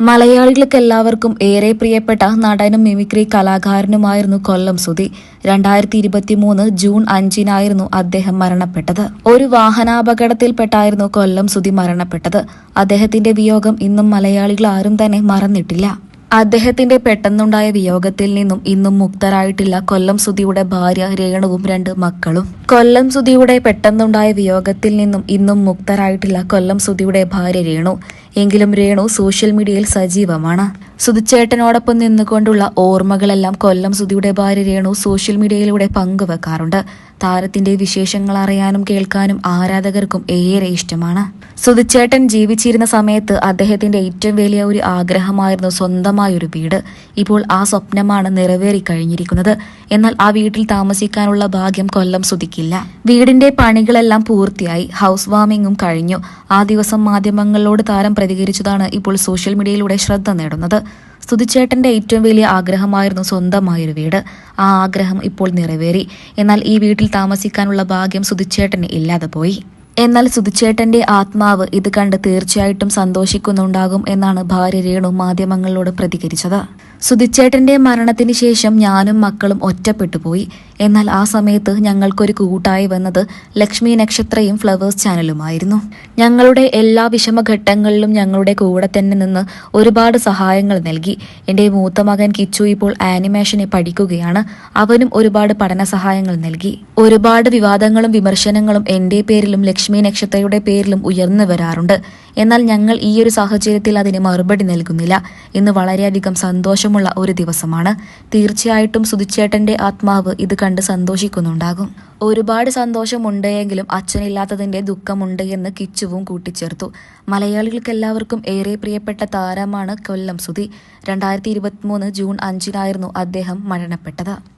മലയാളികൾക്ക് എല്ലാവർക്കും ഏറെ പ്രിയപ്പെട്ട നടനും മിമിക്രി കലാകാരനുമായിരുന്നു കൊല്ലം സുധി. രണ്ടായിരത്തി ഇരുപത്തി മൂന്ന് ജൂൺ അഞ്ചിനായിരുന്നു അദ്ദേഹം മരണപ്പെട്ടത്. ഒരു വാഹനാപകടത്തിൽപ്പെട്ടായിരുന്നു കൊല്ലം സുധി മരണപ്പെട്ടത്. അദ്ദേഹത്തിന്റെ വിയോഗം ഇന്നും മലയാളികൾ ആരും തന്നെ മറന്നിട്ടില്ല. അദ്ദേഹത്തിന്റെ പെട്ടെന്നുണ്ടായ വിയോഗത്തിൽ നിന്നും ഇന്നും മുക്തരായിട്ടില്ല കൊല്ലം സുധിയുടെ ഭാര്യ രേണുവും രണ്ട് മക്കളും. കൊല്ലം സുധിയുടെ പെട്ടെന്നുണ്ടായ വിയോഗത്തിൽ നിന്നും ഇന്നും മുക്തരായിട്ടില്ല കൊല്ലം സുധിയുടെ ഭാര്യ രേണു. എങ്കിലും രേണു സോഷ്യൽ മീഡിയയിൽ സജീവമാണ്. സുധിച്ചേട്ടനോടൊപ്പം നിന്നുകൊണ്ടുള്ള ഓർമ്മകളെല്ലാം കൊല്ലം സുധിയുടെ ഭാര്യ രേണു സോഷ്യൽ മീഡിയയിലൂടെ പങ്കുവെക്കാറുണ്ട്. താരത്തിന്റെ വിശേഷങ്ങൾ അറിയാനും കേൾക്കാനും ആരാധകർക്കും ഏറെ ഇഷ്ടമാണ്. സുധിച്ചേട്ടൻ ജീവിച്ചിരുന്ന സമയത്ത് അദ്ദേഹത്തിന്റെ ഏറ്റവും വലിയ ഒരു ആഗ്രഹമായിരുന്നു സ്വന്തമായൊരു വീട്. ഇപ്പോൾ ആ സ്വപ്നമാണ് നിറവേറി കഴിഞ്ഞിരിക്കുന്നത്. എന്നാൽ ആ വീട്ടിൽ താമസിക്കാനുള്ള ഭാഗ്യം കൊല്ലം സുധിക്കില്ല. വീടിന്റെ പണികളെല്ലാം പൂർത്തിയായി. ഹൗസ് വാമിങ്ങും കഴിഞ്ഞു. ആ ദിവസം മാധ്യമങ്ങളോട് താരം പ്രതികരിച്ചതാണ് ഇപ്പോൾ സോഷ്യൽ മീഡിയയിലൂടെ ശ്രദ്ധ നേടുന്നത്. സ്തുതിച്ചേട്ടന്റെ ഏറ്റവും വലിയ ആഗ്രഹമായിരുന്നു സ്വന്തമായൊരു വീട്. ആ ആഗ്രഹം ഇപ്പോൾ നിറവേറി. എന്നാൽ ഈ വീട്ടിൽ താമസിക്കാനുള്ള ഭാഗ്യം സുതിച്ചേട്ടന് ഇല്ലാതെ പോയി. എന്നാൽ സുതിച്ചേട്ടന്റെ ആത്മാവ് ഇത് കണ്ട് തീർച്ചയായിട്ടും സന്തോഷിക്കുന്നുണ്ടാകും എന്നാണ് ഭാര്യ രേണു മാധ്യമങ്ങളോട് പ്രതികരിച്ചത്. സുതിച്ചേട്ടന്റെ മരണത്തിന് ശേഷം ഞാനും മക്കളും ഒറ്റപ്പെട്ടു പോയി. എന്നാൽ ആ സമയത്ത് ഞങ്ങൾക്കൊരു കൂട്ടായി വന്നത് ലക്ഷ്മി നക്ഷത്രയും ഫ്ലവേഴ്സ് ചാനലുമായിരുന്നു. ഞങ്ങളുടെ എല്ലാ വിഷമഘട്ടങ്ങളിലും ഞങ്ങളുടെ കൂടെ തന്നെ നിന്ന് ഒരുപാട് സഹായങ്ങൾ നൽകി. എന്റെ മൂത്ത മകൻ കിച്ചു ഇപ്പോൾ ആനിമേഷനെ പഠിക്കുകയാണ്. അവനും ഒരുപാട് പഠന സഹായങ്ങൾ നൽകി. ഒരുപാട് വിവാദങ്ങളും വിമർശനങ്ങളും എന്റെ പേരിലും ലക്ഷ്മി നക്ഷത്രയുടെ പേരിലും ഉയർന്നു വരാറുണ്ട്. എന്നാൽ ഞങ്ങൾ ഈ ഒരു സാഹചര്യത്തിൽ അതിന് മറുപടി നൽകുന്നില്ല. ഇന്ന് വളരെയധികം സന്തോഷമുള്ള ഒരു ദിവസമാണ്. തീർച്ചയായിട്ടും സുധിച്ചേട്ടന്റെ ആത്മാവ് ഇത് കണ്ട് സന്തോഷിക്കുന്നുണ്ടാകും. ഒരുപാട് സന്തോഷമുണ്ട് എങ്കിലും അച്ഛനില്ലാത്തതിന്റെ ദുഃഖമുണ്ട് എന്ന് കിച്ചുവും കൂട്ടിച്ചേർത്തു. മലയാളികൾക്ക് എല്ലാവർക്കും ഏറെ പ്രിയപ്പെട്ട താരമാണ് കൊല്ലം സുധി. രണ്ടായിരത്തി ഇരുപത്തിമൂന്ന് ജൂൺ അഞ്ചിനായിരുന്നു അദ്ദേഹം മരണപ്പെട്ടത്.